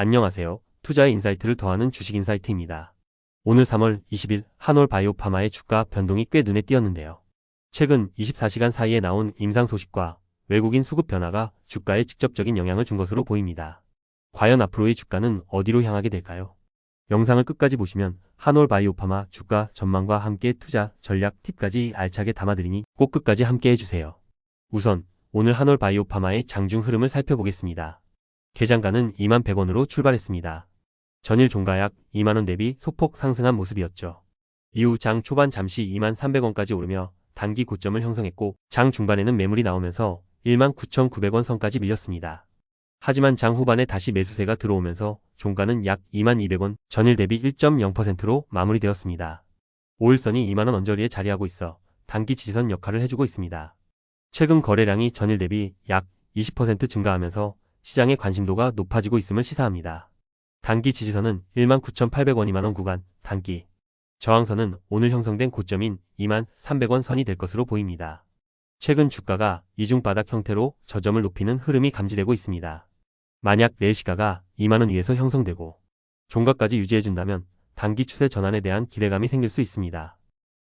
안녕하세요. 투자의 인사이트를 더하는 주식 인사이트입니다. 오늘 3월 20일 한올 바이오파마의 주가 변동이 꽤 눈에 띄었는데요. 최근 24시간 사이에 나온 임상 소식과 외국인 수급 변화가 주가에 직접적인 영향을 준 것으로 보입니다. 과연 앞으로의 주가는 어디로 향하게 될까요? 영상을 끝까지 보시면 한올 바이오파마 주가 전망과 함께 투자 전략 팁까지 알차게 담아드리니 꼭 끝까지 함께 해주세요. 우선 오늘 한올 바이오파마의 장중 흐름을 살펴보겠습니다. 개장가는 2만 100원으로 출발했습니다. 전일 종가 약 2만원 대비 소폭 상승한 모습이었죠. 이후 장 초반 잠시 2만 300원까지 오르며 단기 고점을 형성했고 장 중반에는 매물이 나오면서 1만 9,900원 선까지 밀렸습니다. 하지만 장 후반에 다시 매수세가 들어오면서 종가는 약 2만 200원, 전일 대비 1.0%로 마무리되었습니다. 5일선이 2만원 언저리에 자리하고 있어 단기 지지선 역할을 해주고 있습니다. 최근 거래량이 전일 대비 약 20% 증가하면서 시장의 관심도가 높아지고 있음을 시사합니다. 단기 지지선은 19,800원 2만원 구간, 단기 저항선은 오늘 형성된 고점인 2만 300원 선이 될 것으로 보입니다. 최근 주가가 이중 바닥 형태로 저점을 높이는 흐름이 감지되고 있습니다. 만약 내일 시가가 2만원 위에서 형성되고 종가까지 유지해준다면 단기 추세 전환에 대한 기대감이 생길 수 있습니다.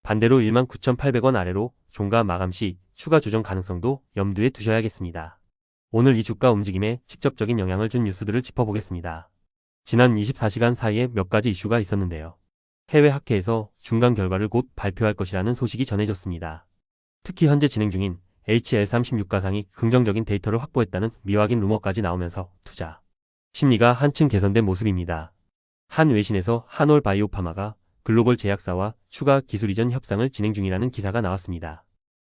반대로 19,800원 아래로 종가 마감 시 추가 조정 가능성도 염두에 두셔야겠습니다. 오늘 이 주가 움직임에 직접적인 영향을 준 뉴스들을 짚어보겠습니다. 지난 24시간 사이에 몇 가지 이슈가 있었는데요. 해외 학회에서 중간 결과를 곧 발표할 것이라는 소식이 전해졌습니다. 특히 현재 진행 중인 HL36 가상이 긍정적인 데이터를 확보했다는 미확인 루머까지 나오면서 투자 심리가 한층 개선된 모습입니다. 한 외신에서 한올 바이오파마가 글로벌 제약사와 추가 기술 이전 협상을 진행 중이라는 기사가 나왔습니다.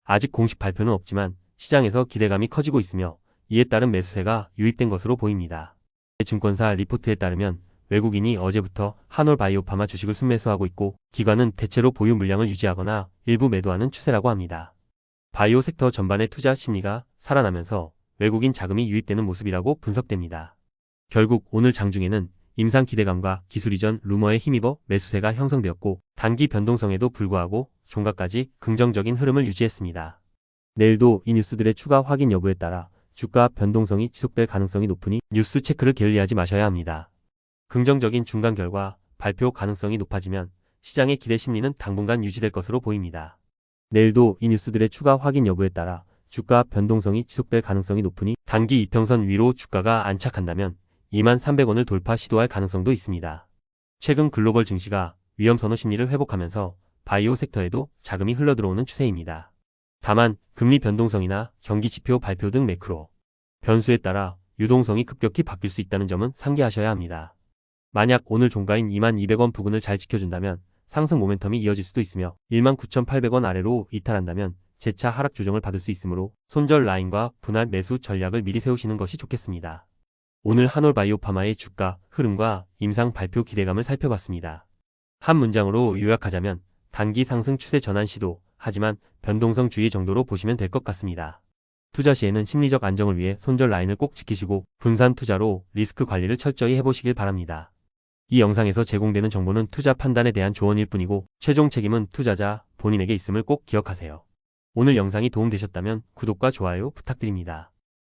아직 공식 발표는 없지만 시장에서 기대감이 커지고 있으며 이에 따른 매수세가 유입된 것으로 보입니다. 증권사 리포트에 따르면 외국인이 어제부터 한올 바이오파마 주식을 순매수하고 있고 기관은 대체로 보유 물량을 유지하거나 일부 매도하는 추세라고 합니다. 바이오 섹터 전반의 투자 심리가 살아나면서 외국인 자금이 유입되는 모습이라고 분석됩니다. 결국 오늘 장중에는 임상 기대감과 기술 이전 루머에 힘입어 매수세가 형성되었고 단기 변동성에도 불구하고 종가까지 긍정적인 흐름을 유지했습니다. 내일도 이 뉴스들의 추가 확인 여부에 따라 주가 변동성이 지속될 가능성이 높으니 뉴스 체크를 게을리하지 마셔야 합니다. 긍정적인 중간 결과 발표 가능성이 높아지면 시장의 기대 심리는 당분간 유지될 것으로 보입니다. 내일도 이 뉴스들의 추가 확인 여부에 따라 주가 변동성이 지속될 가능성이 높으니 단기 이평선 위로 주가가 안착한다면 2만 300원을 돌파 시도할 가능성도 있습니다. 최근 글로벌 증시가 위험 선호 심리를 회복하면서 바이오 섹터에도 자금이 흘러들어오는 추세입니다. 다만 금리 변동성이나 경기 지표 발표 등 매크로 변수에 따라 유동성이 급격히 바뀔 수 있다는 점은 상기하셔야 합니다. 만약 오늘 종가인 2만 200원 부근을 잘 지켜준다면 상승 모멘텀이 이어질 수도 있으며 19,800원 아래로 이탈한다면 재차 하락 조정을 받을 수 있으므로 손절 라인과 분할 매수 전략을 미리 세우시는 것이 좋겠습니다. 오늘 한올 바이오파마의 주가 흐름과 임상 발표 기대감을 살펴봤습니다. 한 문장으로 요약하자면 단기 상승 추세 전환 시도 하지만 변동성 주의 정도로 보시면 될 것 같습니다. 투자 시에는 심리적 안정을 위해 손절 라인을 꼭 지키시고 분산 투자로 리스크 관리를 철저히 해보시길 바랍니다. 이 영상에서 제공되는 정보는 투자 판단에 대한 조언일 뿐이고 최종 책임은 투자자 본인에게 있음을 꼭 기억하세요. 오늘 영상이 도움되셨다면 구독과 좋아요 부탁드립니다.